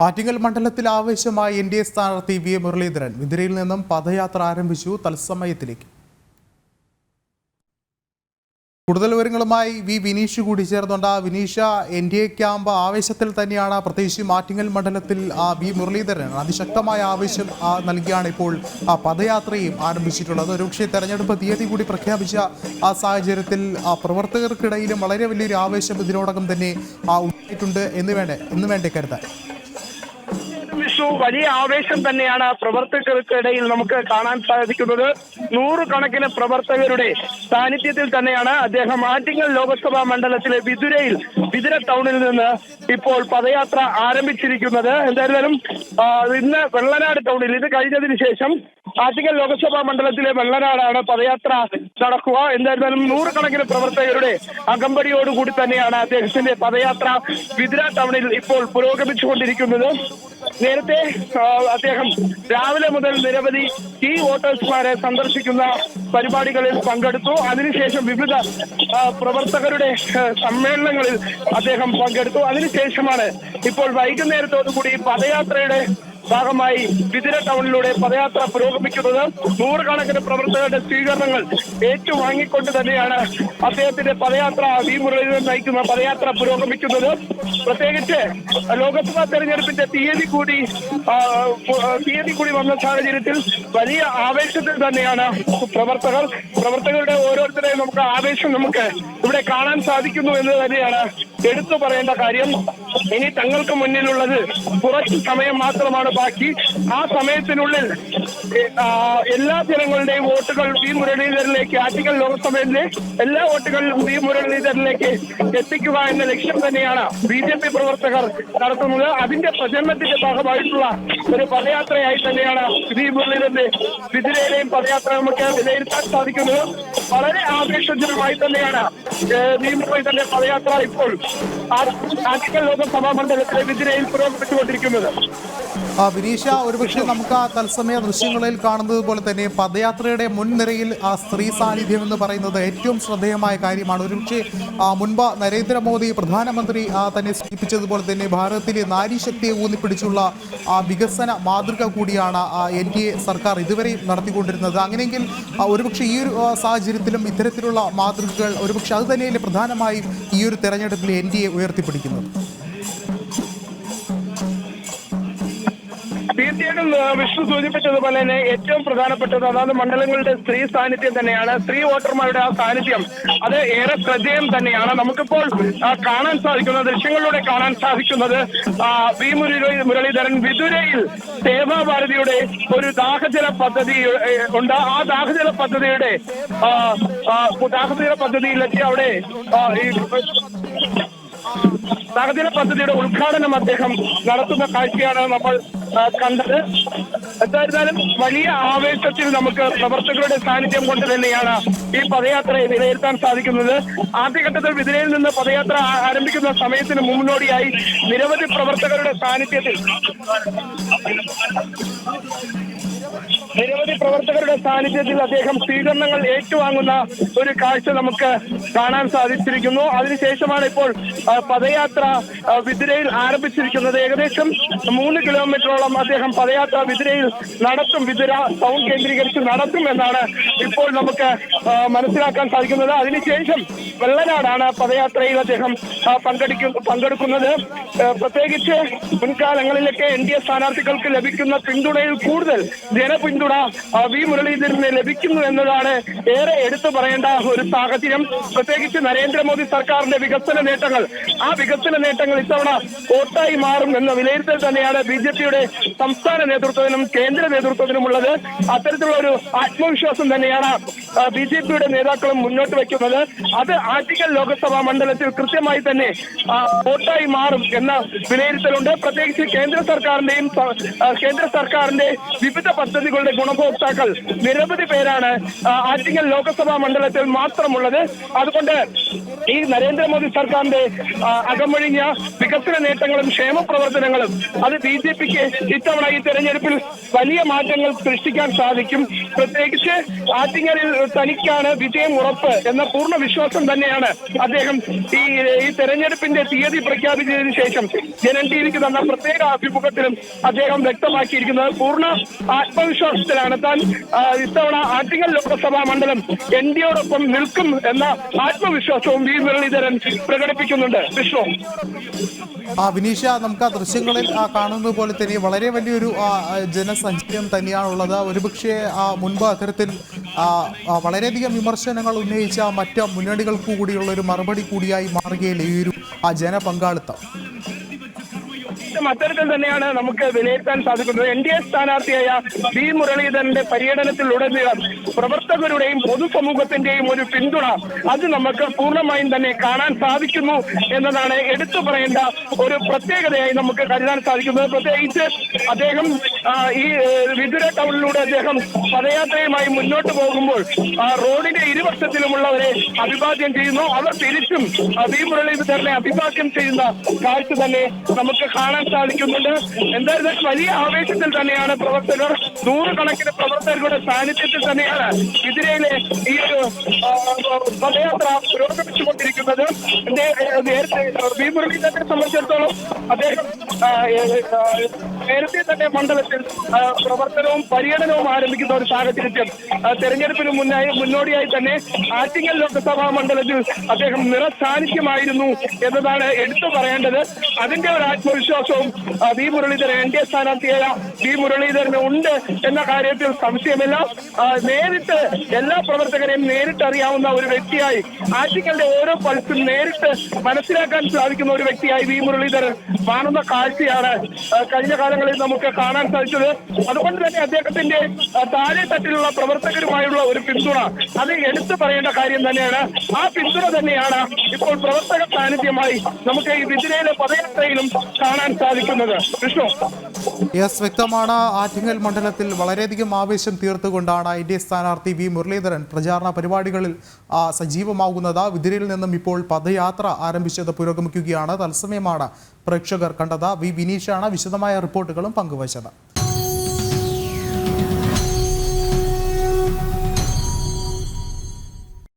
ആറ്റിങ്ങൽ മണ്ഡലത്തിൽ ആവേശമായി N D A സ്ഥാനാർത്ഥി വി എ മുരളീധരൻ വിതിരയിൽ നിന്നും പദയാത്ര ആരംഭിച്ചു തത്സമയത്തിലേക്ക്. കൂടുതൽ വിവരങ്ങളുമായി വി വിനീഷ് കൂടി ചേർന്നുണ്ട്. Vineesh N D A camp ആവേശത്തിൽ തന്നെയാണ്. പ്രത്യേകിച്ച് ആറ്റിങ്ങൽ മണ്ഡലത്തിൽ വി മുരളീധരൻ അതിശക്തമായ ആവേശം നൽകിയാണ് ഇപ്പോൾ ആ പദയാത്രയും ആരംഭിച്ചിട്ടുള്ളത്. ഒരുപക്ഷെ തെരഞ്ഞെടുപ്പ് തീയതി കൂടി പ്രഖ്യാപിച്ച ആ സാഹചര്യത്തിൽ ആ, പ്രവർത്തകർക്കിടയിലും വളരെ വലിയൊരു ആവേശം ഇതിനോടകം തന്നെ ആ, ഉണ്ടായിട്ടുണ്ട്. എന്ന് വേണ്ടേ എന്ന് വേണ്ടേ കരുതാൻ? വലിയ ആവേശം തന്നെയാണ് പ്രവർത്തകർക്കിടയിൽ നമുക്ക് കാണാൻ സാധിക്കുന്നത്. നൂറുകണക്കിന് പ്രവർത്തകരുടെ സാന്നിധ്യത്തിൽ തന്നെയാണ് അദ്ദേഹം ആറ്റിങ്ങൽ ലോക്സഭാ മണ്ഡലത്തിലെ വിതുരയിൽ വിതുര ടൗണിൽ നിന്ന് ഇപ്പോൾ പദയാത്ര ആരംഭിച്ചിരിക്കുന്നത്. എന്തായാലും ആ, ഇന്ന് വെള്ളനാട് ടൗണിൽ ഇത് കഴിഞ്ഞതിന് ശേഷം ആറ്റിങ്ങൽ ലോക്സഭാ മണ്ഡലത്തിലെ വെള്ളനാടാണ് പദയാത്ര നടക്കുക. എന്തായിരുന്നാലും നൂറുകണക്കിന് പ്രവർത്തകരുടെ അകമ്പടിയോടുകൂടി തന്നെയാണ് അദ്ദേഹത്തിന്റെ പദയാത്ര വിതുര ടൗണിൽ ഇപ്പോൾ പുരോഗമിച്ചുകൊണ്ടിരിക്കുന്നത്. നേരത്തെ അദ്ദേഹം രാവിലെ മുതൽ നിരവധി ടീ വോട്ടേഴ്സ്മാരെ സന്ദർശിക്കുന്ന പരിപാടികളിൽ പങ്കെടുത്തു. അതിനുശേഷം വിവിധ പ്രവർത്തകരുടെ സമ്മേളനങ്ങളിൽ അദ്ദേഹം പങ്കെടുത്തു. അതിനുശേഷമാണ് ഇപ്പോൾ വൈകുന്നേരത്തോടുകൂടി പദയാത്രയുടെ ഭാഗമായി വിതിര ടൗണിലൂടെ പദയാത്ര പുരോഗമിക്കുന്നത് നൂറുകണക്കിന് പ്രവർത്തകരുടെ സ്വീകരണങ്ങൾ ഏറ്റുവാങ്ങിക്കൊണ്ട് തന്നെയാണ് അദ്ദേഹത്തിന്റെ പദയാത്ര വി മുരളീധരൻ നയിക്കുന്ന പദയാത്ര പുരോഗമിക്കുന്നത്. പ്രത്യേകിച്ച് ലോക്സഭാ തെരഞ്ഞെടുപ്പിന്റെ തീയതി കൂടി തീയതി കൂടി വന്ന സാഹചര്യത്തിൽ വലിയ ആവേശത്തിൽ തന്നെയാണ് പ്രവർത്തകർ. പ്രവർത്തകരുടെ ഓരോരുത്തരെയും നമുക്ക് ആവേശം നമുക്ക് ഇവിടെ കാണാൻ സാധിക്കുന്നു എന്ന് തന്നെയാണ് എടുത്തു പറയേണ്ട കാര്യം. ഇനി തങ്ങൾക്ക് മുന്നിലുള്ളത് കുറച്ച് സമയം മാത്രമാണ് ബാക്കി. ആ സമയത്തിനുള്ളിൽ എല്ലാ ജനങ്ങളുടെയും വോട്ടുകൾ വി മുരളീധരനിലേക്ക് ആറ്റിക്കൽ ലോക്സഭയിലെ എല്ലാ വോട്ടുകളും വി മുരളീധരനിലേക്ക് എത്തിക്കുക എന്ന ലക്ഷ്യം തന്നെയാണ് ബി ജെ പി പ്രവർത്തകർ നടത്തുന്നത്. അതിന്റെ പ്രചരണത്തിന്റെ ഭാഗമായിട്ടുള്ള ഒരു പദയാത്രയായി തന്നെയാണ് വി മുരളീധരന്റെ വിതിരയിലെയും പദയാത്ര നമുക്ക് വിലയിരുത്താൻ സാധിക്കുന്നത്. വളരെ ആവേശജനമായി തന്നെയാണ് വി മുരളീധരന്റെ പദയാത്ര ഇപ്പോൾ ആറ്റിക്കൽ ലോകസഭാ മണ്ഡലത്തിലെ വിനീഷ ഒരുപക്ഷെ നമുക്ക് ആ തത്സമയ ദൃശ്യങ്ങളിൽ കാണുന്നത് പോലെ തന്നെ പദയാത്രയുടെ മുൻനിരയിൽ ആ സ്ത്രീ സാന്നിധ്യം എന്ന് പറയുന്നത് ഏറ്റവും ശ്രദ്ധേയമായ കാര്യമാണ്. ഒരുപക്ഷെ മുൻപ് നരേന്ദ്രമോദി പ്രധാനമന്ത്രി തന്നെ സൂചിപ്പിച്ചതുപോലെ തന്നെ ഭാരതത്തിലെ നാരീശക്തിയെ ഊന്നിപ്പിടിച്ചുള്ള ആ വികസന മാതൃക കൂടിയാണ് എൻ ഡി എ സർക്കാർ ഇതുവരെ നടത്തിക്കൊണ്ടിരുന്നത്. അങ്ങനെയെങ്കിൽ ഒരുപക്ഷെ ഈ ഒരു സാഹചര്യത്തിലും ഇത്തരത്തിലുള്ള മാതൃകകൾ ഒരുപക്ഷെ അത് തന്നെയല്ലേ പ്രധാനമായും ഈ ഒരു തെരഞ്ഞെടുപ്പിൽ എൻ ഡി എ ഉയർത്തിപ്പിടിക്കുന്നത്? തീർച്ചയായിട്ടും വിഷ്ണു സൂചിപ്പിച്ചതുപോലെ തന്നെ ഏറ്റവും പ്രധാനപ്പെട്ടത് അതാത് മണ്ഡലങ്ങളുടെ സ്ത്രീ സാന്നിധ്യം തന്നെയാണ്. സ്ത്രീ വോട്ടർമാരുടെ ആ സാന്നിധ്യം. അത് ഏറെ ശ്രദ്ധേയം തന്നെയാണ്. നമുക്കിപ്പോൾ കാണാൻ സാധിക്കുന്ന ദൃശ്യങ്ങളിലൂടെ കാണാൻ സാധിക്കുന്നത് വി മുരളി മുരളീധരൻ വിതുരയിൽ സേവാഭാരതിയുടെ ഒരു ദാഹജല പദ്ധതി ഉണ്ട്. ആ ദാഹജല പദ്ധതിയുടെ ദാഹജല പദ്ധതിയിലെത്തി അവിടെ ദാഹജല പദ്ധതിയുടെ ഉദ്ഘാടനം അദ്ദേഹം നടത്തുന്ന കാഴ്ചയാണ് നമ്മൾ കണ്ടത്. എന്തായിരുന്നാലും വലിയ ആവേശത്തിൽ നമുക്ക് പ്രവർത്തകരുടെ സാന്നിധ്യം കൊണ്ട് തന്നെയാണ് ഈ പദയാത്രയെ വിലയിരുത്താൻ സാധിക്കുന്നത്. ആദ്യഘട്ടത്തിൽ വിതിരയിൽ നിന്ന് പദയാത്ര ആരംഭിക്കുന്ന സമയത്തിന് മുന്നോടിയായി നിരവധി പ്രവർത്തകരുടെ സാന്നിധ്യത്തിൽ നിരവധി പ്രവർത്തകരുടെ സാന്നിധ്യത്തിൽ അദ്ദേഹം സ്വീകരണങ്ങൾ ഏറ്റുവാങ്ങുന്ന ഒരു കാഴ്ച നമുക്ക് കാണാൻ സാധിച്ചിരിക്കുന്നു. അതിനുശേഷമാണ് ഇപ്പോൾ പദയാത്ര വിതിരയിൽ ആരംഭിച്ചിരിക്കുന്നത്. ഏകദേശം മൂന്ന് കിലോമീറ്ററോളം അദ്ദേഹം പദയാത്ര വിതിരയിൽ നടത്തും വിതിര ടൗൺ കേന്ദ്രീകരിച്ച് നടത്തും എന്നാണ് ഇപ്പോൾ നമുക്ക് മനസ്സിലാക്കാൻ സാധിക്കുന്നത്. അതിനുശേഷം വെള്ളനാടാണ് പദയാത്രയിൽ അദ്ദേഹം പങ്കെടുക്കും പങ്കെടുക്കുന്നത്. പ്രത്യേകിച്ച് മുൻകാലങ്ങളിലൊക്കെ എൻ ഡി എ സ്ഥാനാർത്ഥികൾക്ക് ലഭിക്കുന്ന പിന്തുണയിൽ കൂടുതൽ ജനപിന്തുണ ആ, വി മുരളീധരന് ലഭിക്കുന്നു എന്നതാണ് ഏറെ എടുത്തു പറയേണ്ട ഒരു സാഹചര്യം. പ്രത്യേകിച്ച് നരേന്ദ്രമോദി സർക്കാരിന്റെ വികസന നേട്ടങ്ങൾ. ആ വികസന നേട്ടങ്ങൾ ഇത്തവണ വോട്ടായി മാറും എന്ന വിലയിരുത്തൽ തന്നെയാണ് ബി ജെ പിയുടെ സംസ്ഥാന നേതൃത്വത്തിനും കേന്ദ്ര നേതൃത്വത്തിനുമുള്ളത് അത്തരത്തിലുള്ള ഒരു ആത്മവിശ്വാസം തന്നെയാണ് ബി ജെ പിയുടെ നേതാക്കളും മുന്നോട്ട് വയ്ക്കുന്നത്. അത് ആറ്റിക്കൽ ലോക്സഭാ മണ്ഡലത്തിൽ കൃത്യമായി തന്നെ വോട്ടായി മാറും എന്ന വിലയിരുത്തലുണ്ട്. പ്രത്യേകിച്ച് കേന്ദ്ര സർക്കാരിന്റെയും കേന്ദ്ര സർക്കാരിന്റെ വിവിധ പദ്ധതികളുടെ പദ്ധതിയുടെ ഗുണഭോക്താക്കൾ നിരവധി പേരാണ് ആറ്റിങ്ങൽ ലോക്സഭാ മണ്ഡലത്തിൽ മാത്രമുള്ളത്. അതുകൊണ്ട് ഈ നരേന്ദ്രമോദി സർക്കാരിന്റെ അകമൊഴിഞ്ഞ വികസന നേട്ടങ്ങളും ക്ഷേമ പ്രവർത്തനങ്ങളും അത് ബി ജെ പിക്ക് ഇത്തവണ ഈ തെരഞ്ഞെടുപ്പിൽ വലിയ മാറ്റങ്ങൾ സൃഷ്ടിക്കാൻ സാധിക്കും. പ്രത്യേകിച്ച് ആറ്റിങ്ങലിൽ തനിക്കാണ് വിജയം ഉറപ്പ് എന്ന പൂർണ വിശ്വാസം തന്നെയാണ് അദ്ദേഹം ഈ ഈ തെരഞ്ഞെടുപ്പിന്റെ തീയതി പ്രഖ്യാപിച്ചതിന് ശേഷം ജനൻ ടി വിക്ക് തന്ന പ്രത്യേക അഭിമുഖത്തിലും അദ്ദേഹം വ്യക്തമാക്കിയിരിക്കുന്നത്. പൂർണ ആത്മവിശ്വാസത്തിലാണ് താൻ ഇത്തവണ ആറ്റിങ്ങൽ ലോക്സഭാ മണ്ഡലം എൻ ഡിയോടൊപ്പം നിൽക്കും എന്ന ആത്മവിശ്വാസവും വി മുരളീധരൻ പ്രകടിപ്പിക്കുന്നുണ്ട്. വിഷ്ണു ആ വിനീഷ നമുക്ക് ആ ദൃശ്യങ്ങളിൽ കാണുന്നത് പോലെ തന്നെ വളരെ വലിയൊരു ജനസഞ്ചയം തന്നെയാണുള്ളത്. ഒരുപക്ഷെ മുൻപ് അത്തരത്തിൽ വളരെയധികം വിമർശനങ്ങൾ ഉന്നയിച്ച മറ്റ് മുന്നണികൾക്ക് കൂടിയുള്ള ഒരു മറുപടി കൂടിയായി മാറുകയില്ല ഈ ഒരു ജനപങ്കാളിത്തം. ഇതും അത്തരത്തിൽ തന്നെയാണ് നമുക്ക് വിലയിരുത്താൻ സാധിക്കുന്നത്. എൻ ഡി എ സ്ഥാനാർത്ഥിയായ വി മുരളീധരന്റെ പര്യടനത്തിലുടനീളം പ്രവർത്തകരുടെയും പൊതുസമൂഹത്തിന്റെയും ഒരു പിന്തുണ അത് നമുക്ക് പൂർണമായും തന്നെ കാണാൻ സാധിക്കുന്നു എന്നതാണ് എടുത്തു പറയേണ്ട ഒരു പ്രത്യേകതയായി നമുക്ക് കരുതാൻ സാധിക്കുന്നത്. പ്രത്യേകിച്ച് അദ്ദേഹം ഈ വിദുര ടൗണിലൂടെ അദ്ദേഹം പദയാത്രയുമായി മുന്നോട്ട് പോകുമ്പോൾ റോഡിന്റെ ഇരുപക്ഷത്തിലുമുള്ളവരെ അഭിവാദ്യം ചെയ്യുന്നു. അവർ തിരിച്ചും വി മുരളീധരനെ അഭിവാദ്യം ചെയ്യുന്ന കാഴ്ച തന്നെ നമുക്ക് കാണാൻ സാധിക്കുന്നുണ്ട്. എന്തായാലും വലിയ ആവേശത്തിൽ തന്നെയാണ് പ്രവർത്തകർ. നൂറുകണക്കിന് പ്രവർത്തകരുടെ സാന്നിധ്യത്തിൽ തന്നെയാണ് ഇതിരയിലെ ഈ ഒരു പദയാത്ര പുരോഗമിച്ചുകൊണ്ടിരിക്കുന്നത്. നേരത്തെ വി മുരളീധരനെ സംബന്ധിച്ചിടത്തോളം അദ്ദേഹം നേരത്തെ തന്നെ മണ്ഡലത്തിൽ പ്രവർത്തനവും പര്യടനവും ആരംഭിക്കുന്ന ഒരു സാഹചര്യത്തിൽ തെരഞ്ഞെടുപ്പിന് മുന്നായി മുന്നോടിയായി തന്നെ ആറ്റിങ്ങൽ ലോക്സഭാ മണ്ഡലത്തിൽ അദ്ദേഹം നിറസാന്നിധ്യമായിരുന്നു എന്നതാണ് എടുത്തു പറയേണ്ടത്. അതിന്റെ ഒരു ആത്മവിശ്വാസവും ആ, V Muraleedharan N D A സ്ഥാനാർത്ഥിയായ V മുരളീധരന് ഉണ്ട് എന്ന കാര്യത്തിൽ സംശയമില്ല. നേരിട്ട് എല്ലാ പ്രവർത്തകരെയും നേരിട്ട് അറിയാവുന്ന ഒരു വ്യക്തിയായി ആറ്റിങ്ങലിന്റെ ഓരോ പൾസും നേരിട്ട് മനസ്സിലാക്കാൻ സാധിക്കുന്ന ഒരു വ്യക്തിയായി വി മുരളീധരൻ കാണുന്ന കാഴ്ചയാണ് കഴിഞ്ഞ കാലങ്ങളിൽ നമുക്ക് കാണാൻ സാധിച്ചത്. അതുകൊണ്ട് തന്നെ അദ്ദേഹത്തിന്റെ താഴെ തട്ടിലുള്ള പ്രവർത്തകരുമായുള്ള ഒരു പിന്തുണ അത് എടുത്തു പറയേണ്ട കാര്യം തന്നെയാണ്. ആ പിന്തുണ തന്നെയാണ് ഇപ്പോൾ പ്രവർത്തക സാന്നിധ്യമായി നമുക്ക് ഈ വിജിലയിലെ പദയാത്രയിലും കാണാൻ സാധിക്കുന്നത്. വിഷ്ണു. യെസ് വ്യക്തമാണ്. ആറ്റിങ്ങൽ മണ്ഡലത്തിൽ വളരെയധികം ആവേശം തീർത്തുകൊണ്ടാണ് ഐ ഡി എ സ്ഥാനാർത്ഥി വി മുരളീധരൻ പ്രചാരണ പരിപാടികളിൽ സജീവമാകുന്നത്. വിതിരയിൽ നിന്നും ഇപ്പോൾ പദയാത്ര ആരംഭിച്ചത് പുരോഗമിക്കുകയാണ്. തത്സമയമാണ് പ്രേക്ഷകർ കണ്ടത്. വി വിനീഷാണ് വിശദമായ റിപ്പോർട്ടുകളും പങ്കുവച്ചത്.